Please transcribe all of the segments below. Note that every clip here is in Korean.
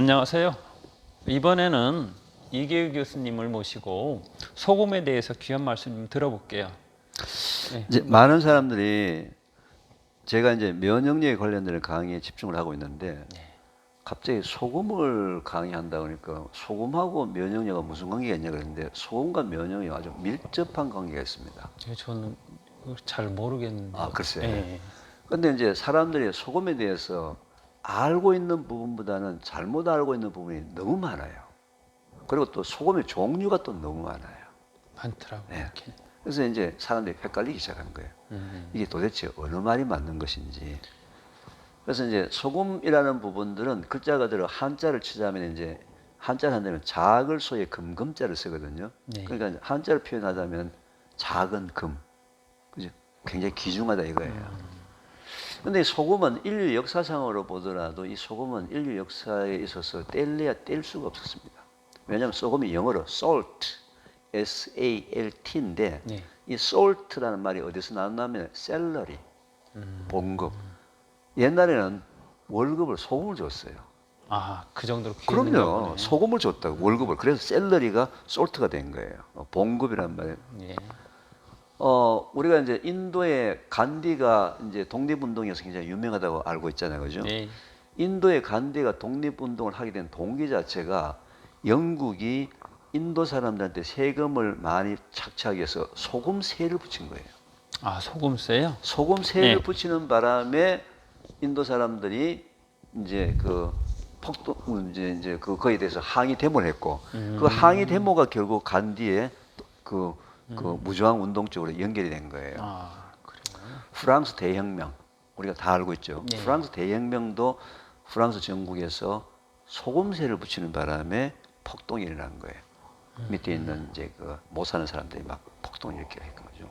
안녕하세요. 이번에는 이계우 교수님을 모시고 소금에 대해서 귀한 말씀 좀 들어볼게요. 네. 이제 많은 사람들이 제가 이제 면역력에 관련된 강의에 집중을 하고 있는데 갑자기 소금을 강의한다 그러니까 소금하고 면역력과 무슨 관계가 있냐 그랬는데 소금과 면역력 아주 밀접한 관계가 있습니다. 예, 저는 잘 모르겠는데. 아, 글쎄요. 예. 근데 이제 사람들이 소금에 대해서 알고 있는 부분보다는 잘못 알고 있는 부분이 너무 많아요. 그리고 또 소금의 종류가 또 너무 많아요. 많더라고요. 네. 그래서 이제 사람들이 헷갈리기 시작한 거예요. 음. 이게 도대체 어느 말이 맞는 것인지. 그래서 이제 소금이라는 부분들은 글자가 들어 한자를 치자면 이제 한자를 한다면 작을 소에 금금자를 쓰거든요. 네. 그러니까 한자를 표현하자면 작은 금. 그죠? 굉장히 귀중하다 이거예요. 근데 이 소금은 인류 역사상으로 보더라도 이 소금은 인류 역사에 있어서 뗄래야 뗄 수가 없었습니다. 왜냐하면 소금이 영어로 salt, S-A-L-T인데 네. 이 salt라는 말이 어디서 나왔냐면 셀러리, 봉급. 옛날에는 월급을 소금을 줬어요. 아, 그 정도로 그럼요. 소금을 줬다고 월급을. 그래서 셀러리가 솔트가 된 거예요. 어, 봉급이란 말이에요. 예. 어, 우리가 이제 인도의 간디가 이제 독립운동에서 굉장히 유명하다고 알고 있잖아요. 그죠? 예. 인도의 간디가 독립운동을 하게 된 동기 자체가 영국이 인도 사람들한테 세금을 많이 착취하기 위해서 소금세를 붙인 거예요. 아, 소금세요? 소금세를 네. 붙이는 바람에 인도 사람들이 이제 그 폭동 이제 이제 그 거에 대해서 항의 데모를 했고 음. 그 항의 데모가 결국 간디의 그, 그 무저항 운동 쪽으로 연결이 된 거예요. 아, 그래요. 프랑스 대혁명 우리가 다 알고 있죠. 네. 프랑스 대혁명도 프랑스 정국에서 소금세를 붙이는 바람에 폭동이 일어난 거예요. 음. 밑에 있는 이제 그 못 사는 사람들이 막 폭동을 일으키게 했거죠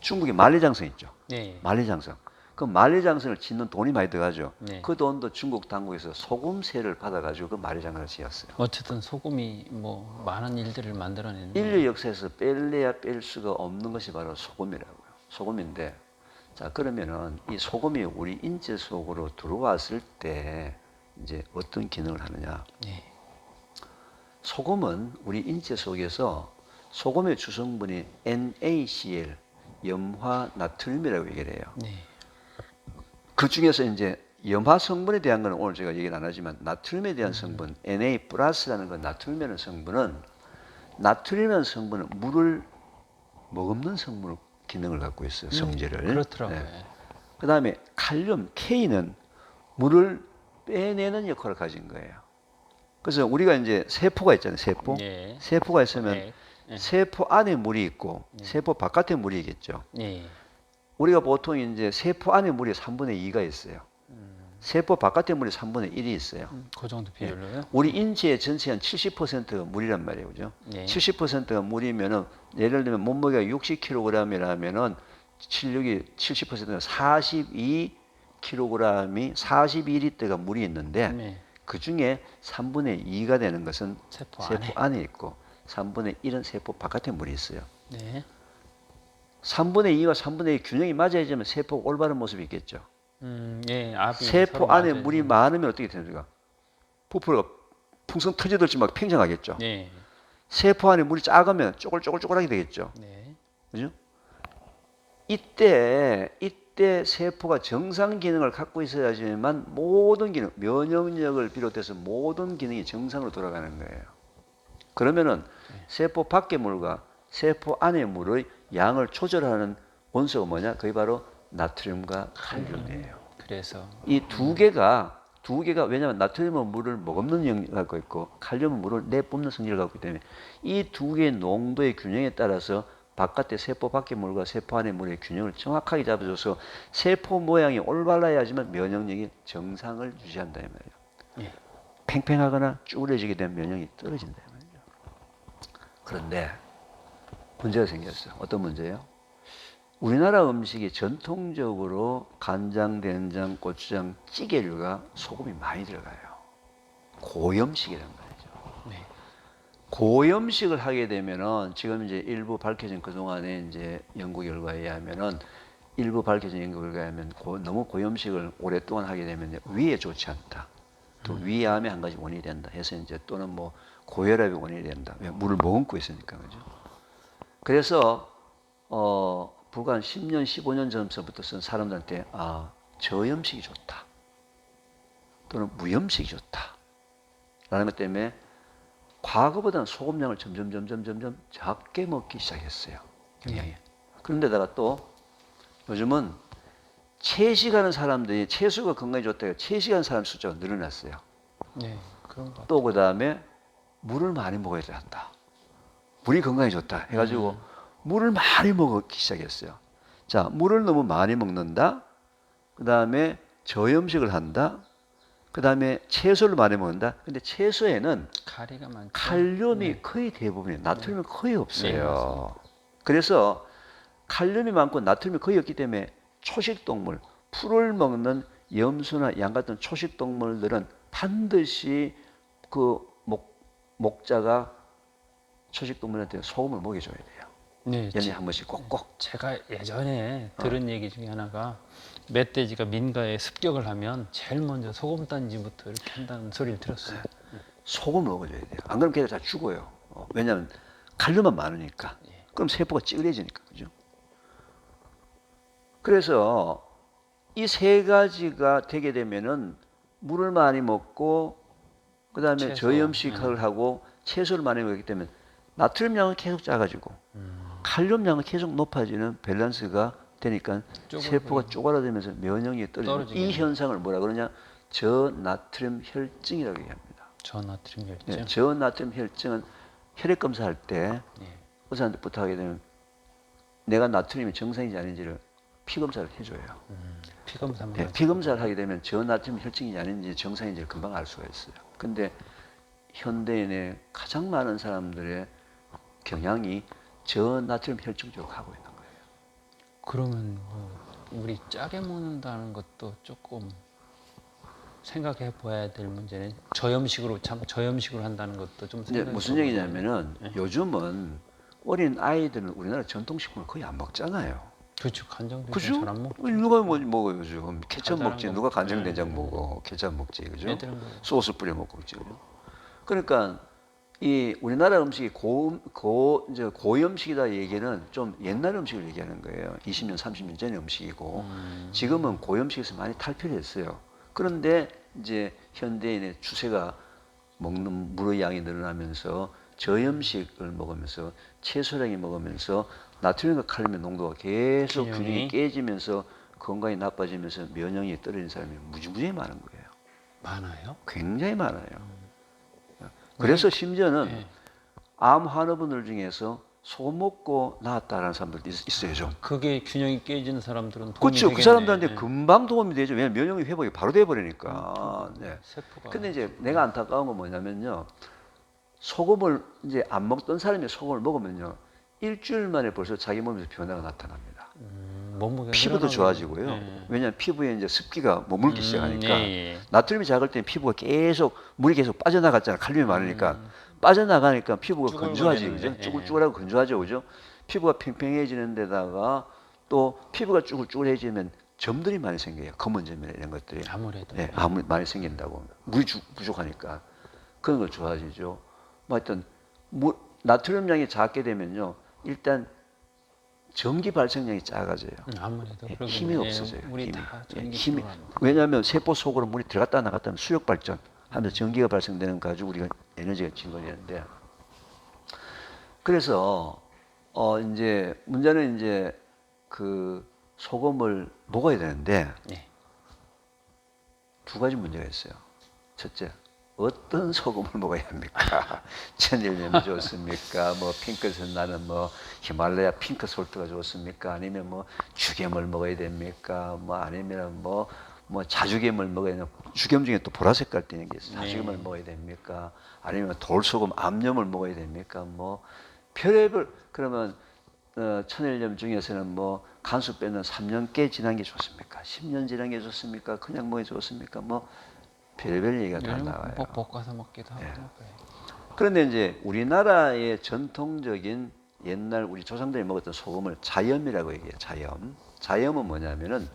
중국에 만리장성 있죠. 네. 만리장성. 그 만리장성을 짓는 돈이 많이 들어가죠. 네. 그 돈도 중국 당국에서 소금세를 받아가지고 그 만리장성을 지었어요. 어쨌든 소금이 뭐 많은 일들을 만들어내는 인류 역사에서 뺄래야 뺄 수가 없는 것이 바로 소금이라고요. 소금인데, 자 그러면은 이 소금이 우리 인체 속으로 들어왔을 때 이제 어떤 기능을 하느냐? 네. 소금은 우리 인체 속에서 소금의 주성분이 NaCl, 염화 나트륨이라고 얘기를 해요. 네. 그 중에서 이제 염화 성분에 대한 건 오늘 제가 얘기는 안 하지만 나트륨에 대한 성분 Na 플러스라는 건 나트륨이라는 성분은 나트륨이라는 성분은 물을 머금는 성분 기능을 갖고 있어요 성질을 그렇더라고요. 그 다음에 칼륨 K는 물을 빼내는 역할을 가진 거예요 그래서 우리가 이제 세포가 있잖아요 세포 예. 세포가 있으면 네. 네. 세포 안에 물이 있고 세포 바깥에 물이 있겠죠 예. 우리가 보통 이제 세포 안에 물이 3분의 2가 있어요. 세포 바깥에 물이 3분의 1이 있어요. 음, 그 정도 비율로요? 우리 인체의 전체 한 70%가 물이란 말이에요. 그죠? 네. 70%가 물이면은 예를 들면 몸무게가 60kg이라면은 체력이 70%가 42kg이 42리터가 물이 있는데 네. 그 중에 3분의 2가 되는 것은 세포 세포 안에. 안에 있고 3분의 1은 세포 바깥에 물이 있어요. 네. 3분의 2와 3분의 2 균형이 맞아야지만 세포가 올바른 모습이 있겠죠. 음, 예, 세포 안에 맞아요. 물이 많으면 어떻게 됩니까? 부풀어가 풍성 터져들지 막 팽창하겠죠. 네. 세포 안에 물이 작으면 쪼글쪼글쪼글하게 되겠죠. 네. 그죠? 이때 이때 세포가 정상 기능을 갖고 있어야지만 모든 기능, 면역력을 비롯해서 모든 기능이 정상으로 돌아가는 거예요. 그러면은 세포 밖의 물과 세포 안의 물의 양을 조절하는 원소가 뭐냐? 그게 바로 나트륨과 칼륨이에요. 그래서 이 두 개가 두 개가 왜냐하면 나트륨은 물을 머금는 영역을 갖고 있고 칼륨은 물을 내뿜는 성질을 갖고 있기 때문에 이 두 개의 농도의 균형에 따라서 바깥의 세포 밖의 물과 세포 안의 물의 균형을 정확하게 잡아줘서 세포 모양이 올바라야지만 면역력이 정상을 유지한다 이 말이에요. 예. 팽팽하거나 쭈그려지게 되면 면역이 떨어진다 이 말이죠. 그런데 문제가 생겼어요. 어떤 문제예요? 우리나라 음식이 전통적으로 간장, 된장, 고추장, 찌개류가 소금이 많이 들어가요. 고염식이란 말이죠. 네. 고염식을 하게 되면은 지금 이제 일부 밝혀진 그 동안에 이제 연구 결과에 의하면은 일부 밝혀진 연구 결과에 의하면 고- 너무 고염식을 오랫동안 하게 되면 위에 좋지 않다. 또 위암의 한 가지 원인이 된다 해서 이제 또는 뭐 고혈압의 원인이 된다. 왜 물을 머금고 있으니까 그죠. 그래서 어한 10년, 15년 전부터 쓴 사람들한테 아 저염식이 좋다. 또는 무염식이 좋다. 라는 것 때문에 과거보다는 소금량을 점점 점점 점점 작게 먹기 시작했어요. 경향이. 그런데다가 또 요즘은 채식하는 사람들이 채소가 건강에 좋다 해서 채식하는 사람 숫자가 늘어났어요. 네, 그런 것 같아요. 또 그 다음에 물을 많이 먹어야 한다. 물이 건강에 좋다 해가지고 물을 많이 먹기 시작했어요. 자, 물을 너무 많이 먹는다. 그 다음에 저염식을 한다. 그 다음에 채소를 많이 먹는다. 근데 채소에는 가리가 많죠. 칼륨이 거의 대부분이 나트륨이 거의 네, 없어요. 그래서 칼륨이 많고 나트륨이 거의 없기 때문에 초식 동물, 풀을 먹는 염소나 양 같은 초식 동물들은 반드시 그 목, 목자가 초식 동물한테 소금을 먹여줘야 돼요. 네, 연에 한 번씩 꼭꼭. 제가 예전에 어. 들은 얘기 중에 하나가 멧돼지가 민가에 습격을 하면 제일 먼저 소금 단지부터 이렇게 한다는 소리를 들었어요. 소금을 먹어줘야 돼요. 안 그러면 걔들 다 죽어요. 어, 왜냐하면 칼륨만 많으니까. 그럼 세포가 찌그러지니까 그죠? 그래서 이 세 가지가 되게 되면은 물을 많이 먹고 그다음에 채소. 저염식을 하고 채소를 많이 먹기 때문에 나트륨 양은 계속 작아지고 칼륨 양은 계속 높아지는 밸런스가 되니까. 세포가 쪼그라들면서 면역력이 떨어지는 떨어지게 이 현상을 뭐라 그러냐 저나트륨 혈증이라고 얘기합니다. 저나트륨 혈증. 네, 저나트륨 혈증은 혈액 검사할 때 네. 의사한테 부탁하게 되면 내가 나트륨이 정상인지 아닌지를 피 검사를 해줘요. 피 검사만 네, 피 검사를 하게 되면 저나트륨 혈증인지 아닌지 정상인지를 금방 알 수가 있어요. 근데 현대인의 가장 많은 사람들의 경향이 저나트륨 혈증 쪽으로 가고 있는 거예요. 그러면 뭐 우리 짜게 먹는다는 것도 조금 생각해 봐야 될 문제네. 저염식으로 참 저염식으로 한다는 것도 좀 무슨 얘기냐면은 요즘은 어린 아이들은 우리나라 전통식품을 거의 안 먹잖아요. 그렇죠. 간장도 그죠? 잘안 먹. 누가 뭐 먹어요 요즘 케첩 먹지 거 누가 간장 먹지. 된장 먹어 케첩 먹지 그죠? 뭐 소스 뿌려 먹고 그죠? 그러니까 이 우리나라 음식이 고, 고 이제 고염식이다 얘기는 좀 옛날 음식을 얘기하는 거예요. 20년 30년 전의 음식이고 지금은 고염식에서 많이 탈피했어요. 그런데 이제 현대인의 추세가 먹는 물의 양이 늘어나면서 저염식을 먹으면서 채소량이 먹으면서 나트륨과 칼륨의 농도가 계속 균형이. 균형이 깨지면서 건강이 나빠지면서 면역력이 떨어지는 사람이 무지무지 많은 거예요. 많아요. 굉장히 많아요. 그래서 심지어는 네. 암 환우분들 중에서 소금 먹고 나았다라는 사람들도 있- 있어요, 좀. 그게 균형이 깨지는 사람들은 도움이 그렇죠. 그. 사람들한테 네. 금방 도움이 되죠. 왜냐면 면역력 회복이 바로 돼 버리니까. 네. 세포가 근데 이제 내가 안타까운 건 뭐냐면요. 소금을 이제 안 먹던 사람이 소금을 먹으면요. 일주일 만에 벌써 자기 몸에서 변화가 나타납니다. 음, 몸무게가 피부도 늘어나고. 좋아지고요. 네. 왜냐하면 피부에 이제 습기가 머물기 음, 시작하니까 예, 예. 나트륨이 작을 때는 피부가 계속 물이 계속 빠져나갔잖아. 칼륨이 많으니까 빠져나가니까 피부가 건조하지, 그죠? 예. 쭈글쭈글하고 건조하죠, 그죠? 피부가 팽팽해지는 데다가 또 피부가 쭈글쭈글해지면 점들이 많이 생겨요. 검은 점이나 이런 것들이. 아무래도 네, 아무리 많이 생긴다고 물이 주- 부족하니까 그런 거 좋아지죠. 뭐 하여튼 물, 나트륨량이 작게 되면요, 일단 전기 발생량이 작아져요. 음, 아무래도 예. 힘이 예, 없어져요. 힘이. 다 예, 힘이. 왜냐하면 세포 속으로 물이 들어갔다 나갔다 하면 수력 발전 하면서 전기가 발생되는 거 가지고 우리가 에너지가 증거되는데 그래서 어 이제 문제는 이제 그 소금을 먹어야 되는데 예. 두 가지 문제가 있어요. 첫째, 어떤 소금을 먹어야 합니까? 천일염이 좋습니까? 뭐 핑크색 나는 뭐 히말라야 핑크 솔트가 좋습니까? 아니면 뭐 죽염을 먹어야 됩니까? 뭐 아니면 뭐뭐 자주겸을 먹어야 되나? 주겸 중에 또 보라색 깔 때는 게 있어요. 자주겸을 네. 먹어야 됩니까? 아니면 돌소금, 암염을 먹어야 됩니까? 뭐 별의별 그러면 어, 천일염 중에서는 뭐 간수 빼는 3년께 지난 게 좋습니까? 10년 지난 게 좋습니까? 그냥 먹이 좋습니까? 뭐 별별 얘기가 다 나와요. 뭐 볶아서 먹기도 하고. 그래. 그런데 이제 우리나라의 전통적인 옛날 우리 조상들이 먹었던 소금을 자염이라고 얘기해요. 자염. 자염은 뭐냐면은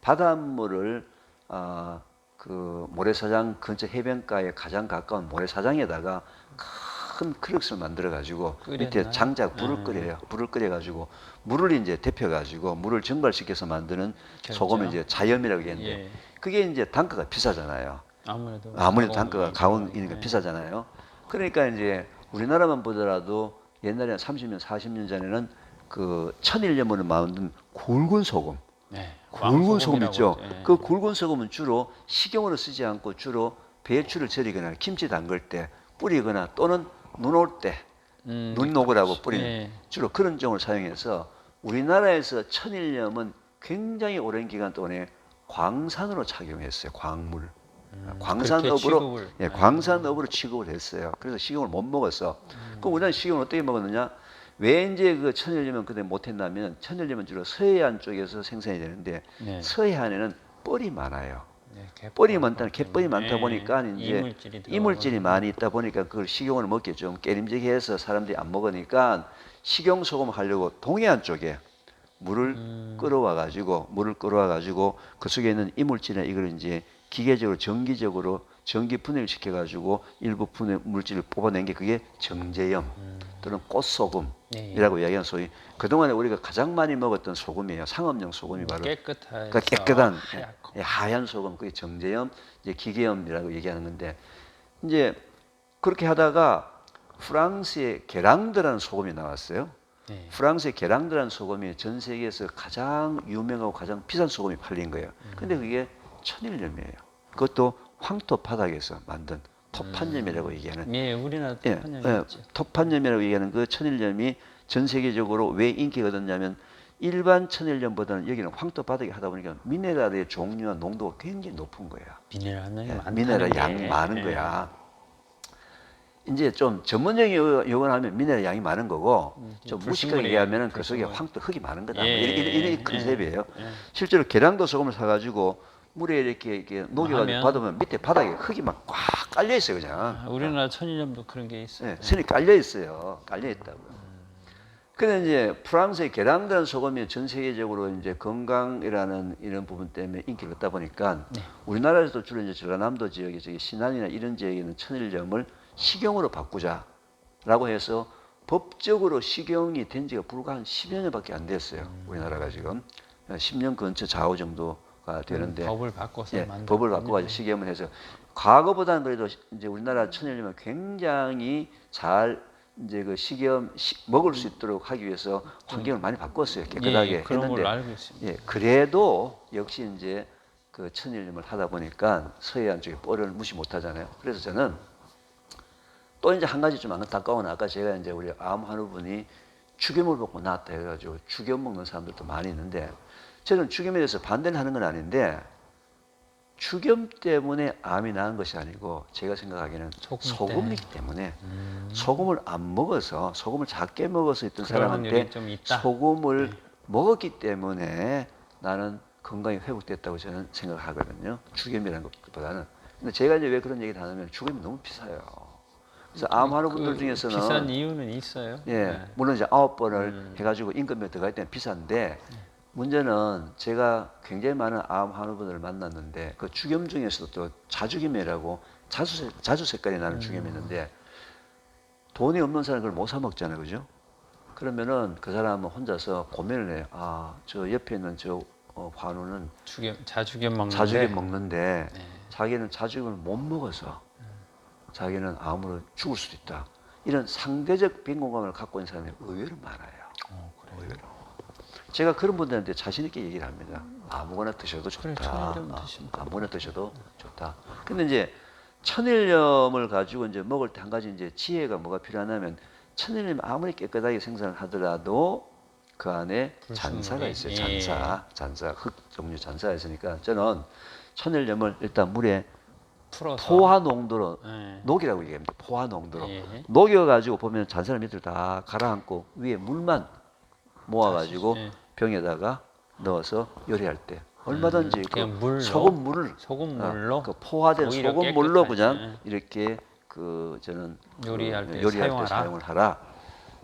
바닷물을 아, 그그 모래사장 근처 해변가에 가장 가까운 모래사장에다가 큰 크럭스를 만들어 가지고 밑에? 장작 불을 음. 끓여요. 불을 끓여 가지고 물을 이제 데펴 가지고 물을 증발시켜서 만드는 그렇죠. 소금을 이제 자염이라고 얘기하는데 예. 그게 이제 단가가 비싸잖아요. 아무래도 아무래도 단가가 가온 이니까 예. 비싸잖아요. 그러니까 이제 우리나라만 보더라도 옛날에 한 30년, 40년 전에는 그 천일염으로 만든 굵은 소금, 네. 굵은 소금 있죠. 예. 그 굵은 소금은 주로 식용으로 쓰지 않고 주로 배추를 절이거나 김치 담글 때 뿌리거나 또는 눈 올때 음, 눈 녹으라고 뿌리는 예. 주로 그런 종을 사용해서 우리나라에서 천일염은 굉장히 오랜 기간 동안에 광산으로 착용했어요. 광물. 그렇게 광산업으로 예, 예. 광산업으로 취급을 했어요. 그래서 식용을 못 먹었어. 음. 그럼 우리나라 식용을 어떻게 먹었느냐? 왜 이제 그 천일염은 그때 못했냐면 천일염은 주로 서해안 쪽에서 생산이 되는데 네. 서해안에는 뻘이 많아요. 네, 뻘이 많다, 갯벌이. 많다 보니까 이제 이물질이 이물질이. 많이 있다 보니까 그걸 식용을 먹기 좀 깨림직해서 사람들이 안 먹으니까 식용 소금 하려고 동해안 쪽에 물을 음. 끌어와 가지고 물을 끌어와 가지고 그 속에 있는 이물질이나 이걸 이제 기계적으로 전기적으로 전기 분해를 시켜 가지고 일부 분해 물질을 뽑아낸 게 그게 정제염 또는 꽃소금이라고 예, 예. 이야기하는 소위 그동안에 우리가 가장 많이 먹었던 소금이에요. 상업용 소금이 바로 깨끗한 그러니까 깨끗한 하얗고. 예, 하얀 소금 그게 정제염 이제 기계염이라고 얘기하는 건데 이제 그렇게 하다가 프랑스의 게랑드라는 소금이 나왔어요. 네. 프랑스의 게랑드라는 소금이 전 세계에서 가장 유명하고 가장 비싼 소금이 팔린 거예요. 근데 그게 천일염이에요. 그것도 황토 바닥에서 만든 토판염이라고 얘기하는 예, 우리나라도 예, 판염이 예, 있죠. 토판염이라고 얘기하는 그 천일염이 전 세계적으로 왜 인기가 얻었냐면 일반 천일염보다는 여기는 황토 바닥에 하다 보니까 미네랄의 종류와 농도가 굉장히 높은 거예요. 미네랄 예, 미네랄 게. 양이 많은 예. 거야. 이제 좀 전문적인 요- 용어를 하면 미네랄 양이 많은 거고 음, 좀 무식하게 얘기하면은 그 속에. 황토 흙이 많은 거다. 예, 뭐 이런, 이런, 예, 이런 컨셉이에요. 예. 실제로 계량도 소금을 사가지고 물에 이렇게, 이렇게 녹여가지고 하면? 받으면 밑에 바닥에 흙이 막 꽉 깔려 있어요, 그냥. 아, 우리나라 천일염도 그런 게 있어요. 네, 선이 깔려 있어요. 깔려 있다고요. 근데 이제 프랑스의 게랑드라는 소금이 전 세계적으로 이제 건강이라는 이런 부분 때문에 인기를 얻다 보니까 네. 우리나라에서도 주로 이제 전라남도 지역에 저기 신안이나 이런 지역에는 천일염을 식용으로 바꾸자라고 해서 법적으로 식용이 된 지가 불과 한 10여 년밖에 안 됐어요. 음. 우리나라가 지금 10년 근처 좌우 정도가 되는데 음, 법을 바꿔서 예, 만든 법을 바꿔가지고 식염을 해서 과거보다는 그래도 이제 우리나라 천일염은 굉장히 잘 이제 그 식염 시- 먹을 수 있도록 하기 위해서 환경을 많이 바꿨어요 깨끗하게 예, 했는데. 예, 그래도 역시 이제 그 천일염을 하다 보니까 서해안 쪽에 뻘을 무시 못하잖아요. 그래서 저는 또 이제 한 가지 좀 안타까운 아까 제가 이제 우리 암 환우분이 죽염을 먹고 나왔다 해가지고 죽염 먹는 사람들도 많이 있는데 저는 죽염에 대해서 반대를 하는 건 아닌데 죽염 때문에 암이 나은 것이 아니고 제가 생각하기에는 소금 소금이기 때문에 소금을 안 먹어서 소금을 작게 먹어서 있던 사람한테. 소금을 먹었기 때문에 나는 건강이 회복됐다고 저는 생각하거든요. 죽염이라는 것보다는. 근데 제가 이제 왜 그런 얘기를 하냐면 죽염이 너무 비싸요. 그래서 암하는 분들 그 중에서는 비싼 이유는 있어요. 예, 네. 물론 이제 아홉 번을 음. 해가지고 임금에 들어갈 때는 비싼데 문제는 제가 굉장히 많은 암 환우분들을 만났는데 그 죽염 중에서도 또 자죽염이라고 자주 자주 색깔이 나는 죽염이 있는데 돈이 없는 사람은 그걸 못 사 먹잖아요, 그죠? 그러면은 그 사람은 혼자서 고민을 해요. 아, 저 옆에 있는 저 어, 환우는 죽염 자죽염 먹는데 자죽염 먹는데 네. 자기는 자죽염을 못 먹어서 자기는 암으로 죽을 수도 있다. 이런 상대적 빈곤감을 갖고 있는 사람이 의외로 많아요. 제가 그런 분들한테 자신 있게 얘기를 합니다. 아무거나 드셔도 좋다. 그래, 아, 아무거나 드셔도 좋다. 근데 이제 천일염을 가지고 이제 먹을 때 한 가지 이제 지혜가 뭐가 필요하냐면 천일염 아무리 깨끗하게 생산을 하더라도 그 안에 잔사가 불순물이, 있어요. 예. 잔사, 잔사, 흑 종류 잔사가 있으니까 저는 천일염을 일단 물에 풀어서 포화 농도로 예. 녹이라고 얘기합니다. 포화 농도로 예. 녹여가지고 보면 잔사를 밑을 다 가라앉고 위에 물만 모아가지고 예. 병에다가 넣어서 요리할 때 얼마든지 음, 그 물로? 소금 물을 소금 물로 어, 그 포화된 소금 물로. 그냥 이렇게 그 저는 요리할 그 때 요리할 사용하라. 때 사용을 하라.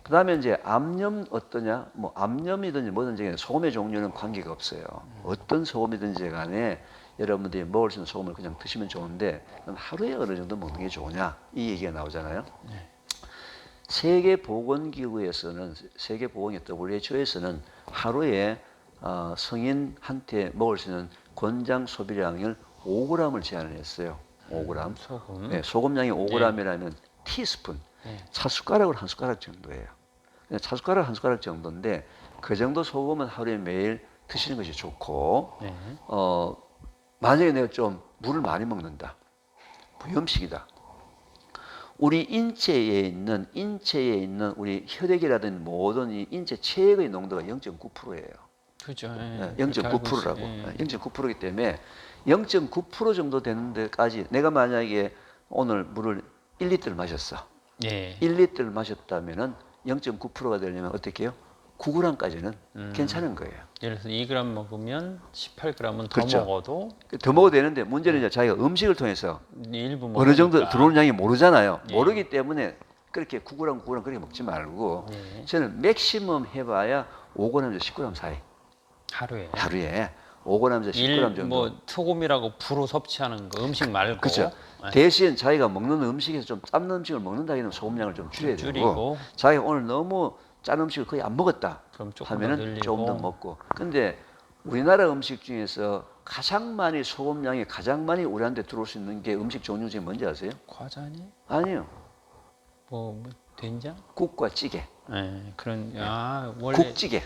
그다음에 이제 암염 어떠냐? 뭐 암염이든지 뭐든지 소금의 종류는 관계가 없어요. 어떤 소금이든지 간에 여러분들이 먹을 수 있는 소금을 그냥 드시면 좋은데 하루에 어느 정도 먹는 게 좋으냐 이 얘기가 나오잖아요. 세계 보건기구에서는 세계 보건기 WHO에서는 하루에 어, 성인한테 먹을 수 있는 권장 소비량을 5g을 제한을 했어요. 5g. 소금. 네, 소금량이 5g이라면 티스푼, 네. 차숟가락으로 한 숟가락 정도예요. 그냥 차숟가락 한 숟가락 정도인데 그 정도 소금은 하루에 매일 드시는 것이 좋고 네. 어, 만약에 내가 좀 물을 많이 먹는다. 무염식이다. 우리 인체에 있는 인체에 있는 우리 혈액이라든 모든 이 인체 체액의 농도가 0.9%예요. 그죠. 예. 네, 그렇게 알고 0.9%라고. 있어요. 예. 0.9%이기 때문에 0.9% 정도 되는 데까지 내가 만약에 오늘 물을 1리터를 마셨어. 예. 1리터를 마셨다면은 0.9%가 되려면 어떻게 해요? 9g까지는 음. 괜찮은 거예요. 예를 들어서 2g 먹으면 18g은 더 그렇죠. 먹어도 더 먹어도 되는데 문제는 이제 자기가 음식을 통해서 일부 어느 먹으니까. 정도 들어오는 양이 모르잖아요. 예. 모르기 때문에 그렇게 9g, 9g 그렇게 먹지 말고 예. 저는 맥시멈 해봐야 5g에서 10g 사이 하루에 하루에 5g에서 10g 일, 정도. 뭐 소금이라고 부로 섭취하는 거 음식 말고 그렇죠. 예. 대신 자기가 먹는 음식에서 좀짠 음식을 먹는다기는 소금량을 좀 줄여야 되고 줄이고 자기가 오늘 너무 짠 음식을 거의 안 먹었다 하면은 조금 더 먹고. 근데 우리나라 음식 중에서 가장 많이 소금량이 가장 많이 우리한테 들어올 수 있는 게 음식 종류 중에 뭔지 아세요? 과자니? 아니요. 뭐, 뭐 된장? 국과 찌개. 예 그런 아 원래 국찌개.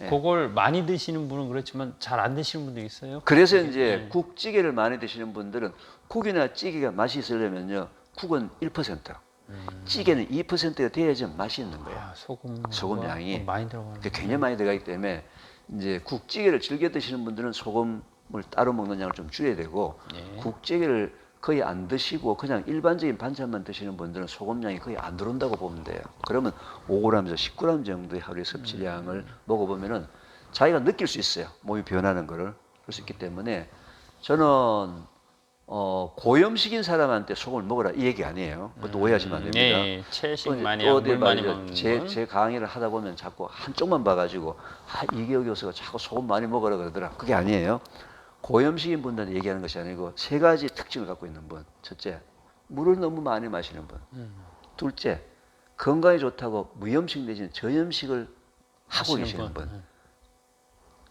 예. 그걸 많이 드시는 분은 그렇지만 잘 안 드시는 분도 있어요? 그래서 그게, 이제 예. 국찌개를 많이 드시는 분들은 국이나 찌개가 맛이 있으려면요 국은 1% 찌개는 2%가 돼야지 맛이 있는 거예요 아, 소금 소금 양이 많이 들어가는 그게 굉장히 많이 들어가기 때문에 이제 국찌개를 즐겨 드시는 분들은 소금을 따로 먹는 양을 좀 줄여야 되고 예. 국찌개를 거의 안 드시고 그냥 일반적인 반찬만 드시는 분들은 소금량이 거의 안 들어온다고 보면 돼요. 그러면 5g에서 10g 정도의 하루의 섭취량을 먹어보면은 자기가 느낄 수 있어요. 몸이 변하는 거를 그럴 수 있기 때문에 저는 어, 고염식인 사람한테 소금을 먹으라 이 얘기 아니에요. 그것도 오해하시면 안 됩니다. 예, 예. 채식 많이 또물 어디 많이 말이죠. 먹는 제, 건 제 강의를 하다 보면 자꾸 한쪽만 봐가지고 아 이기혁 교수가 자꾸 소금 많이 먹으라 그러더라. 그게 아니에요. 고염식인 분들한테 얘기하는 것이 아니고 세 가지 특징을 갖고 있는 분. 첫째, 물을 너무 많이 마시는 분. 음. 둘째, 건강에 좋다고 무염식 내지는 저염식을 하고 하시는 계시는 분. 분.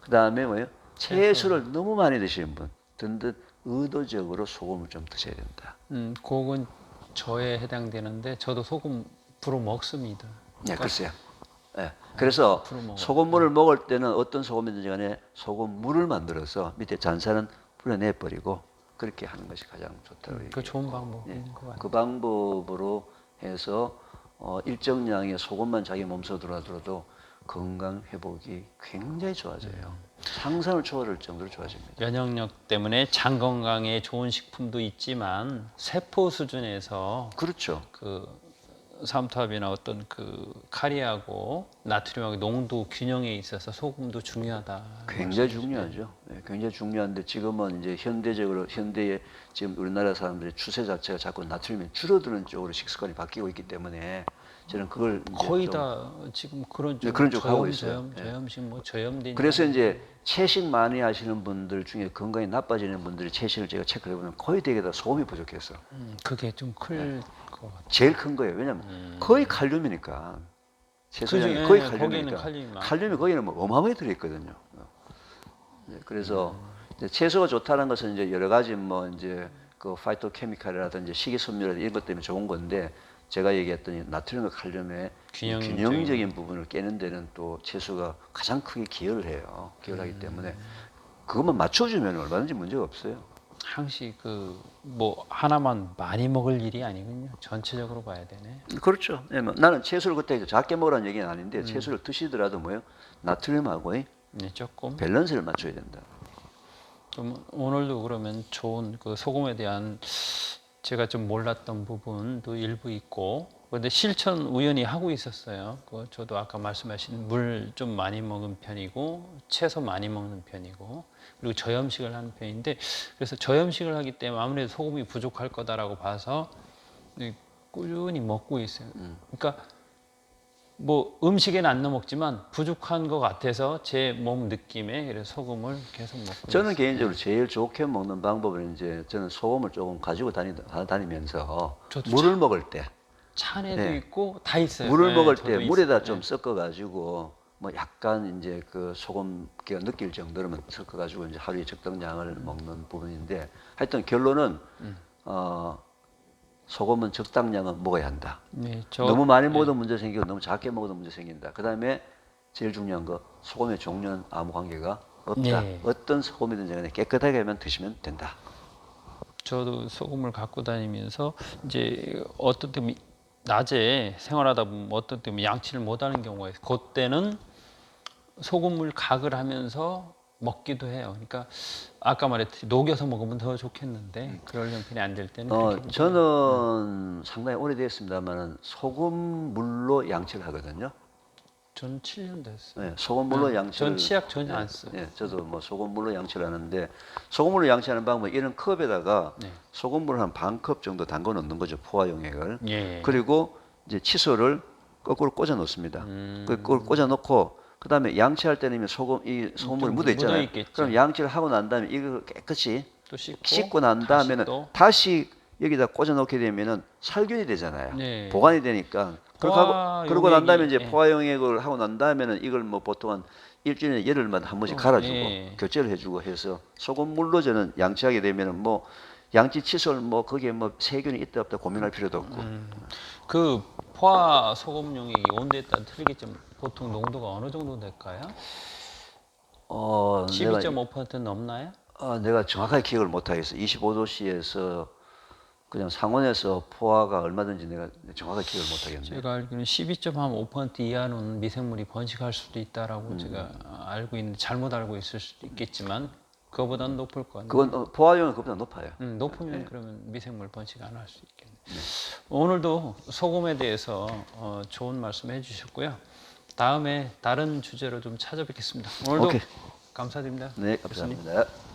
그 다음에 뭐예요? 채소를 너무 많이 드시는 분. 든든 의도적으로 소금을 좀 드셔야 된다. 음, 그건 저에 해당되는데 저도 소금 부로 먹습니다. 네, 글쎄요. 예. 그래서 먹어요. 소금물을 먹을 때는 어떤 소금이든지 간에 소금물을 만들어서 밑에 잔사는 불어내 버리고 그렇게 하는 것이 가장 좋다고 그 얘기해요. 좋은 방법인 예. 것 같아요. 그 방법으로 해서 어, 일정량의 소금만 자기 몸속으로 들어들어도 건강 회복이 굉장히 좋아져요. 상상을 초월할 정도로 좋아집니다. 면역력 때문에 장 건강에 좋은 식품도 있지만 세포 수준에서 그렇죠. 그 삼투압이나 어떤 그 카리하고 나트륨하고 농도 균형에 있어서 소금도 중요하다. 굉장히 중요하죠. 네, 굉장히 중요한데 지금은 이제 현대적으로 현대의 지금 우리나라 사람들의 추세 자체가 자꾸 나트륨이 줄어드는 쪽으로 식습관이 바뀌고 있기 때문에 저는 그걸 거의 좀- 다 지금 그런 네, 쪽 그런 쪽 하고 있어요. 저염, 네. 저염식 뭐 저염된 그래서 이제 채식 많이 하시는 분들 중에 건강이 나빠지는 분들이 채식을 제가 체크해 보면 거의 대개 다 소금이 부족해서 음, 그게 좀클 네. 것 같아요. 제일 큰 거예요. 왜냐하면 거의 칼륨이니까 채소량이. 거의 예, 칼륨이니까 칼륨이. 칼륨이 거기는 뭐 어마어마하게 들어있거든요. 네, 그래서 이제 채소가 좋다는 것은 이제 여러 가지 뭐 이제 그 파이토케미칼이라든지 식이섬유라든지 이런 것 때문에 좋은 건데 제가 얘기했던 이 나트륨과 칼륨의 균형적인- 균형 적인 부분을 깨는 데는 또 채소가 가장 크게 기여를 해요. 기여를 음. 하기 때문에 그것만 맞춰주면 얼마든지 문제가 없어요. 항시 그 뭐 하나만 많이 먹을 일이 아니군요. 전체적으로 봐야 되네. 그렇죠. 예, 뭐 나는 채소를 그때 작게 먹으라는 얘기는 아닌데 음. 채소를 드시더라도 뭐요? 나트륨하고 의 네, 조금. 밸런스를 맞춰야 된다. 그럼 오늘도 그러면 좋은 그 소금에 대한 제가 좀 몰랐던 부분도 일부 있고 근데 실천 우연히 하고 있었어요. 그 저도 아까 말씀하신 물 좀 많이 먹은 편이고 채소 많이 먹는 편이고 그리고 저염식을 하는 편인데 그래서 저염식을 하기 때문에 아무래도 소금이 부족할 거다라고 봐서 이 꾸준히 먹고 있어요. 그러니까 뭐 음식에는 안 넣어 먹지만 부족한 것 같아서 제 몸 느낌에 그래서 소금을 계속 먹고 저는 개인적으로 제일 좋게 먹는 방법은 이제 저는 소금을 조금 가지고 다니, 다니면서 저도 물을 먹을 때 찬에도 네. 있고 다 있어요. 물을 네, 먹을 저도 때 있어요. 물에다 네. 좀 섞어 가지고 뭐 약간 이제 그 소금기가 느낄 정도로만 섞어 가지고 이제 하루에 적당 양을 먹는 부분인데 하여튼 결론은 음. 어 소금은 적당량은 먹어야 한다. 네, 저 너무 많이 먹어도 문제 생기고 너무 작게 먹어도 문제 생긴다. 그다음에 제일 중요한 거 소금의 종류는 아무 관계가 없다. 네. 어떤 소금이든지 간에 깨끗하게 하면 드시면 된다. 저도 소금을 갖고 다니면서 이제 어떤 때면 낮에 생활하다 보면 어떤 때면 양치를 못 하는 경우가 있어요. 그때는 소금을 각을 하면서 먹기도 해요. 그러니까 아까 말했듯이 녹여서 먹으면 더 좋겠는데 그럴 형편이 안 될 때는 어, 그렇게 저는 상당히 오래됐습니다만 소금 물로 양치를 하거든요. 전 7년 됐어요. 네, 소금물로 네, 양치를 전 치약 전혀 안 써요. 네, 저도 뭐 소금물로 양치를 하는데 소금물로 양치하는 방법은 이런 컵에다가 네. 소금물 한반 컵 정도 담궈 놓는 거죠 포화 용액을. 예. 그리고 이제 칫솔을 거꾸로 꽂아 놓습니다. 음. 그걸 꽂아 놓고 그다음에 양치할 때는 소금 이 소금물 좀 묻어 있잖아요. 그럼 양치를 하고 난 다음에 이걸 깨끗이 또 씻고, 씻고 난 다시 다음에는 또 다시 여기다 꽂아 놓게 되면은 살균이 되잖아요. 네. 보관이 되니까. 그러고, 포화 그러고 난 다음에 이제 예. 포화 용액을 하고 난 다음에는 이걸 뭐 보통 한 일주일에 열흘마다 한 번씩 어, 갈아주고 예. 교체를 해주고 해서 소금물로 저는 양치하게 되면은 뭐 양치 칫솔 뭐 거기에 뭐 세균이 있다 없다 고민할 필요도 없고 음. 그 포화 소금 용액이 온도에 따라 틀리겠지만 보통 농도가 어느 정도 될까요? 어, 내가 12.5% 넘나요? 어, 내가 정확하게 기억을 못 하겠어. 25도씨에서 그냥 상온에서 포화가 얼마든지 내가 정확하게 기억을 못 하겠네. 제가 알기로는 12.5% 이하는 미생물이 번식할 수도 있다라고 음. 제가 알고 있는데 잘못 알고 있을 수도 있겠지만 그거보다는 높을 거 같네요. 그건 어, 포화용은 그보다 높아요. 음, 높으면 네. 그러면 미생물 번식 안 할 수 있겠네. 오늘도 소금에 대해서 어, 좋은 말씀 해주셨고요. 다음에 다른 주제로 좀 찾아뵙겠습니다. 오늘도 오케이. 감사드립니다. 네, 교수님. 감사합니다.